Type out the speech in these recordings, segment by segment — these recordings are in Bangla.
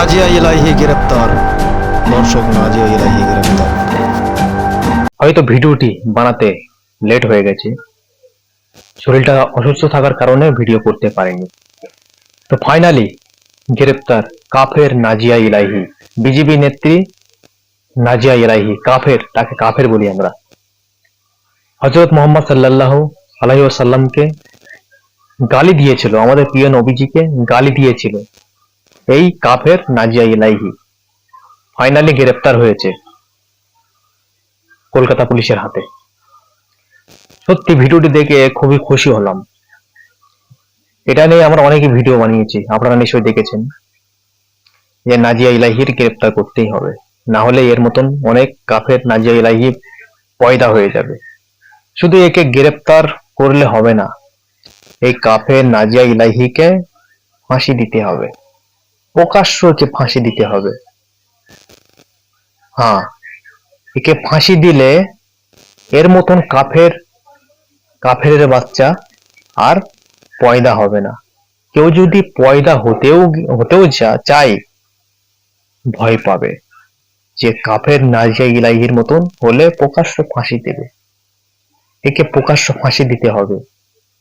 নাজিয়া ইলাহি গ্রেপ্তার। দর্শক, নাজিয়া ইলাহি গ্রেপ্তার। হয়তো ভিডিওটি বানাতে লেট হয়ে গেছে। শরীরটা অসুস্থ থাকার কারণে ভিডিও করতে পারিনি। তো ফাইনালি গ্রেপ্তার কাফের নাজিয়া ইলাহি বিজেপি নেত্রী নাজিয়া ইলাহি কাফের, তাকে কাফের বলি আমরা। হজরত মোহাম্মদ সাল্লাল্লাহু আলাইহি সাল্লামকে গালি দিয়েছিল, আমাদের প্রিয় নবীজিকে গালি দিয়েছিল। এই কাফের নাজিয়া ইলাহি ফাইনালি গ্রেপ্তার হয়েছে কলকাতা পুলিশের হাতে। সত্যি ভিডিওটি দেখে খুবই খুশি হলাম। এটা নিয়ে আমরা অনেকে ভিডিও বানিয়েছি, আপনারা নিশ্চয়ই দেখেছেন। যে নাজিয়া ইলাহির গ্রেপ্তার করতেই হবে, না হলে এর মতন অনেক কাফের নাজিয়া ইলাহি পয়দা হয়ে যাবে। শুধু একে গ্রেপ্তার করলে হবে না, এই কাফের নাজিয়া ইলাহিকে ফাঁসি দিতে হবে। প্রকাশ্য একে ফাঁসি দিতে হবে। হ্যাঁ একে ফাঁসি দিলে এর মতন কাফের কাফের বাচ্চা আর পয়দা হবে না। কেউ যদি পয়দা হতেও হতেও চা- চায়, ভয় পাবে। যে কাফের নাজিয়া ইলাহির মতন হলে প্রকাশ্য ফাঁসি দেবে। একে প্রকাশ্য ফাঁসি দিতে হবে।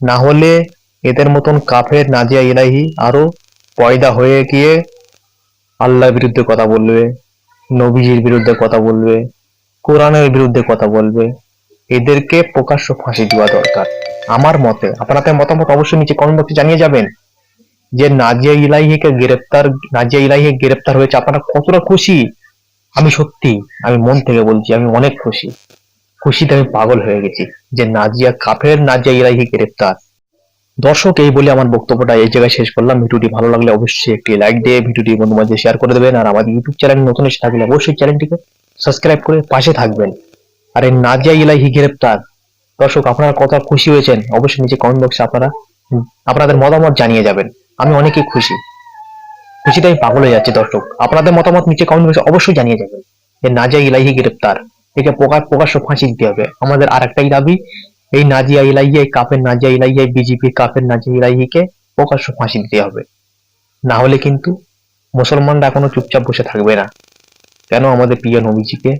না হলে এদের মতন কাফের নাজিয়া ইলাহি আরও পয়দা হয়ে গিয়ে আল্লাহর বিরুদ্ধে কথা বলবে, নবীজির বিরুদ্ধে কথা বলবে, কোরআনের বিরুদ্ধে কথা বলবে। এদেরকে প্রকাশ্য ফাঁসি দেওয়া দরকার। আমার মতে আপনাদের মতামত অবশ্যই নিচে কমেন্ট বক্সে জানিয়ে যাবেন যে নাজিয়া ইলাহিকে গ্রেপ্তার, নাজিয়া ইলাহি গ্রেপ্তার হয়েছে, আপনারা কতটা খুশি? আমি সত্যি, আমি মন থেকে বলছি, আমি অনেক খুশি। খুশিতে আমি পাগল হয়ে গেছি যে নাজিয়া, কাফের নাজিয়া ইলাহি গ্রেপ্তার। দর্শক, এই বলে আমার বক্তব্যটা এই জায়গায় শেষ করলাম। ভিডিওটি ভালো লাগলে অবশ্যই একটি লাইক দিয়ে ভিডিওটি বন্ধু মাঝে শেয়ার করে দেবেন। আর আমাদের ইউটিউব চ্যানেল নতুন এসে থাকলে অবশ্যই চ্যানেলটিকে সাবস্ক্রাইব করে পাশে থাকবেন। আর এই নাজিয়া ইলাহি গ্রেপ্তার। দর্শক, আপনারা কত খুশি হয়েছেন? অবশ্যই নিচে কমেন্ট বক্সে আপনারা, আপনাদের মতামত জানিয়ে যাবেন। আমি অনেকেই খুশি। খুশিতে আমি পাগল হয়ে যাচ্ছি, দর্শক। আপনাদের মতামত নিচে কমেন্ট বক্সে অবশ্যই জানিয়ে যাবেন। যে নাজিয়া ইলাহি গ্রেপ্তার। একে প্রকাশ, প্রকাশ্য ফাঁসি দিতে হবে। আমাদের আর একটাই দাবি এই নাজিয়া এই কাপের নাজিয়া ইলাহি এই বিজেপি কাপের নাজিয়া ইলাহিকে প্রকাশ্য ফাঁসি দিতে হবে। না হলে কিন্তু মুসলমানরা এখনও চুপচাপ বসে থাকবে না। কেন আমাদের প্রিয় নবীজিকে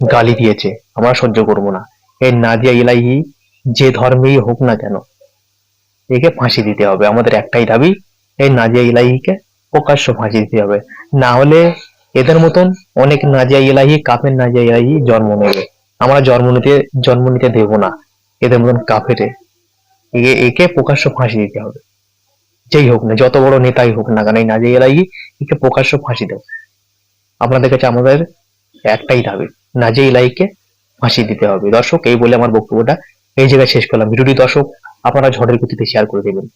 গালি দিয়েছে? আমরা সহ্য করব না। এই নাজিয়া ইলাহি যে ধর্মেই হোক না কেন, একে ফাঁসি দিতে হবে। আমাদের একটাই দাবি, এই নাজিয়া ইলাহিকে প্রকাশ্য ফাঁসি দিতে হবে। না হলে এদের মতন অনেক নাজিয়া ইলাহি কাপের নাজিয়া ইলাহি জন্ম নেবে। আমরা জন্ম নিতে জন্ম নিতে দেব না। এদের মতন কাফেরে একে প্রকাশ্য ফাঁসি দিতে হবে। যেই হোক না, যত বড় নেতাই হোক না কেন, এই নাজিয়া এলাহি একে প্রকাশ্য ফাঁসি দেবে। আপনাদের কাছে আমাদের একটাই দাবি নাজিয়া এলাহিকে ফাঁসি দিতে হবে। দর্শক, এই বলে আমার বক্তব্যটা এই জায়গায় শেষ করলাম। ভিডিওটি দর্শক, আপনারা ঝড়ের গতিতে শেয়ার করে দেবেন।